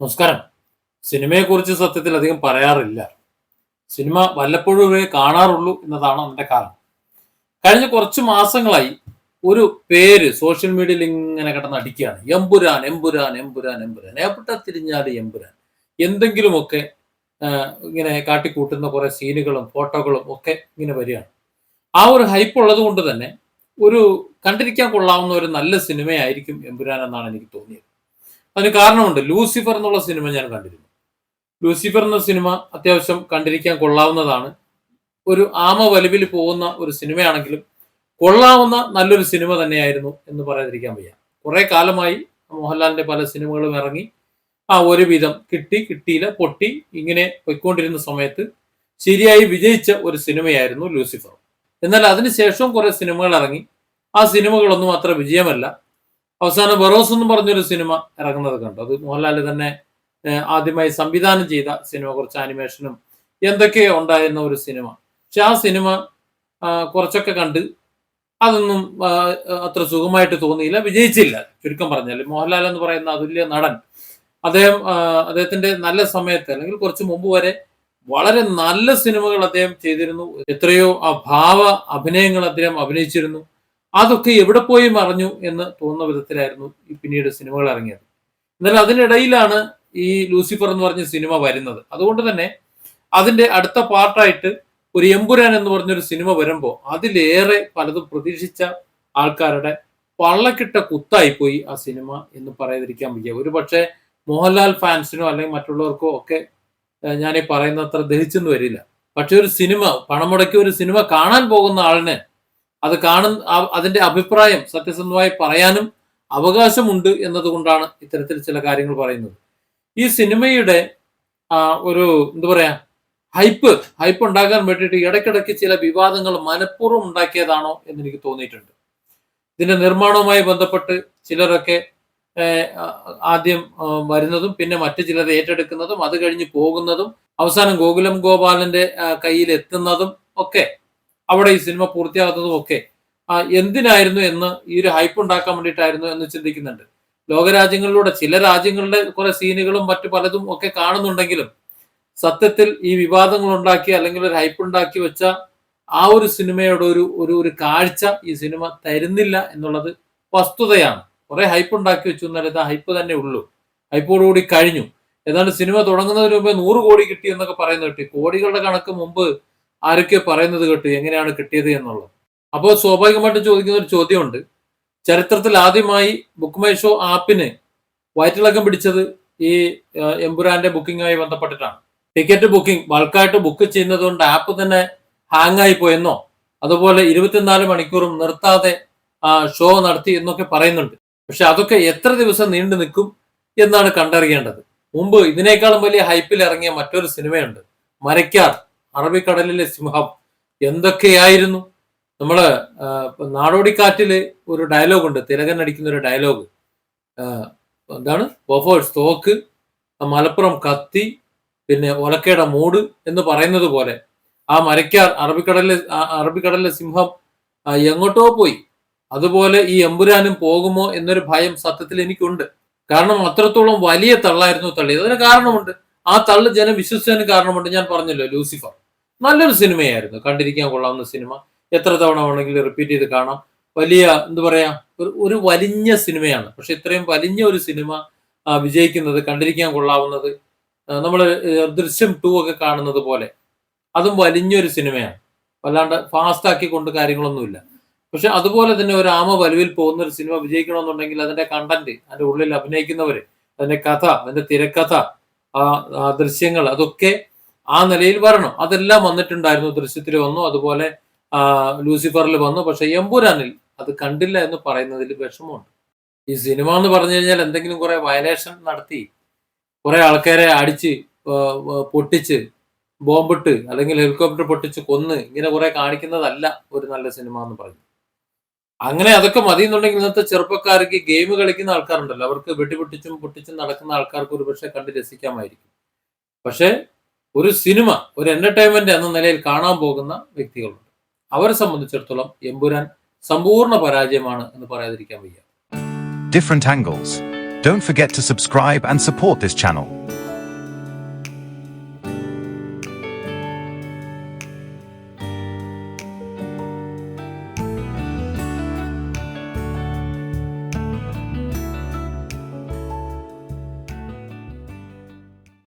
നമസ്കാരം. സിനിമയെക്കുറിച്ച് സത്യത്തിൽ അധികം പറയാറില്ല. സിനിമ വല്ലപ്പോഴും ഇവയെ കാണാറുള്ളൂ എന്നതാണ് എന്റെ കാരണം. കഴിഞ്ഞ കുറച്ച് മാസങ്ങളായി ഒരു പേര് സോഷ്യൽ മീഡിയയിൽ ഇങ്ങനെ കിടന്ന് അടിക്കുകയാണ്. എമ്പുരാൻ എമ്പുരാൻ എമ്പുരാൻ എമ്പുരാൻ. എവിടെ തിരിഞ്ഞാൽ എമ്പുരാൻ? എന്തെങ്കിലുമൊക്കെ ഇങ്ങനെ കാട്ടിക്കൂട്ടുന്ന കുറെ സീനുകളും ഫോട്ടോകളും ഒക്കെ ഇങ്ങനെ വരികയാണ്. ആ ഒരു ഹൈപ്പ് ഉള്ളത് കൊണ്ട് തന്നെ ഒരു കണ്ടിരിക്കാൻ കൊള്ളാവുന്ന ഒരു നല്ല സിനിമയായിരിക്കും എമ്പുരാൻ എന്നാണ് എനിക്ക് തോന്നിയത്. അതിന് കാരണമുണ്ട്. ലൂസിഫർ എന്നുള്ള സിനിമ ഞാൻ കണ്ടിരുന്നു. ലൂസിഫർ എന്ന സിനിമ അത്യാവശ്യം കണ്ടിരിക്കാൻ കൊള്ളാവുന്നതാണ്. ഒരു ആമ വലുവിൽ പോകുന്ന ഒരു സിനിമയാണെങ്കിലും കൊള്ളാവുന്ന നല്ലൊരു സിനിമ തന്നെയായിരുന്നു എന്ന് പറയാതിരിക്കാൻ വയ്യ. കുറെ കാലമായി മോഹൻലാലിന്റെ പല സിനിമകളും ഇറങ്ങി ആ ഒരുവിധം കിട്ടി കിട്ടിയില്ല പൊട്ടി ഇങ്ങനെ പോയിക്കൊണ്ടിരുന്ന സമയത്ത് ശരിയായി വിജയിച്ച ഒരു സിനിമയായിരുന്നു ലൂസിഫർ. എന്നാൽ അതിനുശേഷവും കുറെ സിനിമകൾ ഇറങ്ങി. ആ സിനിമകളൊന്നും അത്ര വിജയമല്ല. അവസാനം ബറോസ് എന്ന് പറഞ്ഞൊരു സിനിമ ഇറങ്ങുന്നത് കണ്ടു. അത് മോഹൻലാൽ തന്നെ ആദ്യമായി സംവിധാനം ചെയ്ത സിനിമ കുറച്ച് ആനിമേഷനും എന്തൊക്കെയോ ഉണ്ടായിരുന്ന ഒരു സിനിമ. പക്ഷെ ആ സിനിമ കുറച്ചൊക്കെ കണ്ട് അതൊന്നും അത്ര സുഖമായിട്ട് തോന്നിയില്ല വിജയിച്ചില്ല. ചുരുക്കം പറഞ്ഞാൽ മോഹൻലാൽ എന്ന് പറയുന്ന അതുല്യ നടൻ അദ്ദേഹം അദ്ദേഹത്തിന്റെ നല്ല സമയത്ത് അല്ലെങ്കിൽ കുറച്ച് മുമ്പ് വരെ വളരെ നല്ല സിനിമകൾ അദ്ദേഹം ചെയ്തിരുന്നു. എത്രയോ ആ ഭാവ അഭിനയങ്ങൾ അദ്ദേഹം അഭിനയിച്ചിരുന്നു. അതൊക്കെ എവിടെ പോയി മറഞ്ഞു എന്ന് തോന്നുന്ന വിധത്തിലായിരുന്നു ഈ പിന്നീട് സിനിമകൾ ഇറങ്ങിയത്. എന്നാൽ അതിനിടയിലാണ് ഈ ലൂസിഫർ എന്ന് പറഞ്ഞ സിനിമ വരുന്നത്. അതുകൊണ്ട് തന്നെ അതിന്റെ അടുത്ത പാർട്ടായിട്ട് ഒരു എമ്പുരാൻ എന്ന് പറഞ്ഞൊരു സിനിമ വരുമ്പോൾ അതിലേറെ പലതും പ്രതീക്ഷിച്ച ആൾക്കാരുടെ പള്ളക്കിട്ട കുത്തായി പോയി ആ സിനിമ എന്ന് പറയാതിരിക്കാൻ വയ്യ. ഒരു പക്ഷേ മോഹൻലാൽ ഫാൻസിനോ അല്ലെങ്കിൽ മറ്റുള്ളവർക്കോ ഒക്കെ ഞാൻ ഈ പറയുന്ന അത്ര ദഹിച്ചെന്ന് വരില്ല. പക്ഷെ ഒരു സിനിമ പണമുടക്കി ഒരു സിനിമ കാണാൻ പോകുന്ന ആളിന് അത് കാണുന്ന അതിന്റെ അഭിപ്രായം സത്യസന്ധമായി പറയാനും അവകാശമുണ്ട് എന്നതുകൊണ്ടാണ് ഇത്തരത്തിൽ ചില കാര്യങ്ങൾ പറയുന്നത്. ഈ സിനിമയുടെ ഒരു എന്താ പറയാ ഹൈപ്പ് ഹൈപ്പ് ഉണ്ടാക്കാൻ വേണ്ടിയിട്ട് ഇടയ്ക്കിടയ്ക്ക് ചില വിവാദങ്ങൾ മനഃപൂർവം ഉണ്ടാക്കിയതാണോ എന്ന് എനിക്ക് തോന്നിയിട്ടുണ്ട്. ഇതിന്റെ നിർമ്മാണവുമായി ബന്ധപ്പെട്ട് ചിലരൊക്കെ ആദ്യം വരുന്നതും പിന്നെ മറ്റു ചിലർ ഏറ്റെടുക്കുന്നതും അത് കഴിഞ്ഞ് പോകുന്നതും അവസാനം ഗോകുലം ഗോപാലന്റെ കയ്യിൽ എത്തുന്നതും ഒക്കെ അവിടെ ഈ സിനിമ പൂർത്തിയാകുന്നതും ഒക്കെ. എന്തിനായിരുന്നു എന്ന് ഈ ഒരു ഹൈപ്പ് ഉണ്ടാക്കാൻ വേണ്ടിയിട്ടായിരുന്നു എന്ന് ചിന്തിക്കുന്നുണ്ട്. ലോകരാജ്യങ്ങളിലൂടെ ചില രാജ്യങ്ങളുടെ കുറെ സീനുകളും മറ്റു പലതും ഒക്കെ കാണുന്നുണ്ടെങ്കിലും സത്യത്തിൽ ഈ വിവാദങ്ങൾ ഉണ്ടാക്കി അല്ലെങ്കിൽ ഒരു ഹൈപ്പ് ഉണ്ടാക്കി വെച്ച ആ ഒരു സിനിമയുടെ ഒരു ഒരു ഒരു കാഴ്ച ഈ സിനിമ തരുന്നില്ല എന്നുള്ളത് വസ്തുതയാണ്. കുറെ ഹൈപ്പ് ഉണ്ടാക്കി വെച്ചു എന്നാലും ആ ഹൈപ്പ് തന്നെ ഉള്ളൂ. ഹൈപ്പോടുകൂടി കഴിഞ്ഞു. ഏതാണ്ട് സിനിമ തുടങ്ങുന്നതിന് മുമ്പേ നൂറ് കോടി കിട്ടി എന്നൊക്കെ പറയുന്നത് കിട്ടി കോടികളുടെ കണക്ക് മുമ്പ് ആരൊക്കെ പറയുന്നത് കേട്ടു എങ്ങനെയാണ് കിട്ടിയത് എന്നുള്ളത്. അപ്പോൾ സ്വാഭാവികമായിട്ടും ചോദിക്കുന്ന ഒരു ചോദ്യമുണ്ട്. ചരിത്രത്തിൽ ആദ്യമായി ബുക്ക് മൈ ഷോ ആപ്പിന് വയറ്റിളക്കം പിടിച്ചത് ഈ എംപുരാന്റെ ബുക്കിങ്ങുമായി ബന്ധപ്പെട്ടിട്ടാണ്. ടിക്കറ്റ് ബുക്കിംഗ് ബൾക്കായിട്ട് ബുക്ക് ചെയ്യുന്നത് കൊണ്ട് ആപ്പ് തന്നെ ഹാങ് ആയി പോയെന്നോ അതുപോലെ ഇരുപത്തിനാല് മണിക്കൂറും നിർത്താതെ ഷോ നടത്തി എന്നൊക്കെ പറയുന്നുണ്ട്. പക്ഷെ അതൊക്കെ എത്ര ദിവസം നീണ്ടു നിൽക്കും എന്നാണ് കണ്ടറിയേണ്ടത്. മുമ്പ് ഇതിനേക്കാളും വലിയ ഹൈപ്പിൽ ഇറങ്ങിയ മറ്റൊരു സിനിമയുണ്ട്. മരയ്ക്കാർ അറബിക്കടലിലെ സിംഹം എന്തൊക്കെയായിരുന്നു? ഇപ്പൊ നാടോടിക്കാറ്റിൽ ഒരു ഡയലോഗ് ഉണ്ട്. തിലകൻ അടിക്കുന്ന ഒരു ഡയലോഗ് എന്താണ്? ബൊഫേഴ്സ് തോക്ക് മലപ്പുറം കത്തി പിന്നെ ഒലക്കയുടെ മൂട് എന്ന് പറയുന്നത് പോലെ. ആ മരയ്ക്കാർ അറബിക്കടലിലെ അറബിക്കടലിലെ സിംഹം എങ്ങോട്ടോ പോയി. അതുപോലെ ഈ എമ്പുരാനും പോകുമോ എന്നൊരു ഭയം സത്യത്തിൽ എനിക്കുണ്ട്. കാരണം അത്രത്തോളം വലിയ തള്ളായിരുന്നു തള്ളി. അതിന് കാരണമുണ്ട്. ആ തള്ള് ജനം വിശ്വസിച്ചതിന് കാരണമുണ്ട്. ഞാൻ പറഞ്ഞല്ലോ ലൂസിഫർ. നല്ലൊരു സിനിമയായിരുന്നു. കണ്ടിരിക്കാൻ കൊള്ളാവുന്ന സിനിമ. എത്ര തവണ വേണമെങ്കിലും റിപ്പീറ്റ് ചെയ്ത് കാണാം. വലിയ എന്താ പറയാ ഒരു ഒരു വലിഞ്ഞ സിനിമയാണ്. പക്ഷെ ഇത്രയും വലിഞ്ഞ ഒരു സിനിമ വിജയിക്കുന്നത് കണ്ടിരിക്കാൻ കൊള്ളാവുന്നത് നമ്മൾ ദൃശ്യം ടു ഒക്കെ കാണുന്നത് പോലെ. അതും വലിഞ്ഞൊരു സിനിമയാണ്. വല്ലാണ്ട് ഫാസ്റ്റ് ആക്കി കൊണ്ട് കാര്യങ്ങളൊന്നുമില്ല. പക്ഷെ അതുപോലെ തന്നെ ഒരു ആമ വലുവിൽ പോകുന്ന ഒരു സിനിമ വിജയിക്കണമെന്നുണ്ടെങ്കിൽ അതിന്റെ കണ്ടന്റ് അതിന്റെ ഉള്ളിൽ അഭിനയിക്കുന്നവര് അതിന്റെ കഥ അതിന്റെ തിരക്കഥ ആ ആ ദൃശ്യങ്ങൾ അതൊക്കെ ആ നിലയിൽ വരണം. അതെല്ലാം വന്നിട്ടുണ്ടായിരുന്നു. ദൃശ്യത്തിൽ വന്നു. അതുപോലെ ലൂസിഫറിൽ വന്നു. പക്ഷെ എമ്പുരാനിൽ അത് കണ്ടില്ല എന്ന് പറയുന്നതിൽ വിഷമമുണ്ട്. ഈ സിനിമ എന്ന് പറഞ്ഞു കഴിഞ്ഞാൽ എന്തെങ്കിലും കുറെ വയലേഷൻ നടത്തി കുറെ ആൾക്കാരെ അടിച്ച് പൊട്ടിച്ച് ബോംബിട്ട് അല്ലെങ്കിൽ ഹെലികോപ്റ്റർ പൊട്ടിച്ച് കൊന്ന് ഇങ്ങനെ കുറെ കാണിക്കുന്നതല്ല ഒരു നല്ല സിനിമ എന്ന് പറഞ്ഞു അങ്ങനെ അതൊക്കെ മതി എന്നുണ്ടെങ്കിൽ ഇന്നത്തെ ചെറുപ്പക്കാർക്ക് ഗെയിം കളിക്കുന്ന ആൾക്കാരുണ്ടല്ലോ. അവർക്ക് വെട്ടിപൊട്ടിച്ചും പൊട്ടിച്ചും നടക്കുന്ന ആൾക്കാർക്ക് ഒരുപക്ഷെ കണ്ട് രസിക്കാമായിരിക്കും. പക്ഷെ ഒരു സിനിമ ഒരു എന്റർടൈൻമെന്റ് എന്ന നിലയിൽ കാണാൻ പോകുന്ന വ്യക്തികളുണ്ട്. അവരെ സംബന്ധിച്ചിടത്തോളം എമ്പുരാൻ സമ്പൂർണ പരാജയമാണ് എന്ന് പറയാതിരിക്കാൻ വയ്യ. Different angles don't forget to subscribe and support this channel.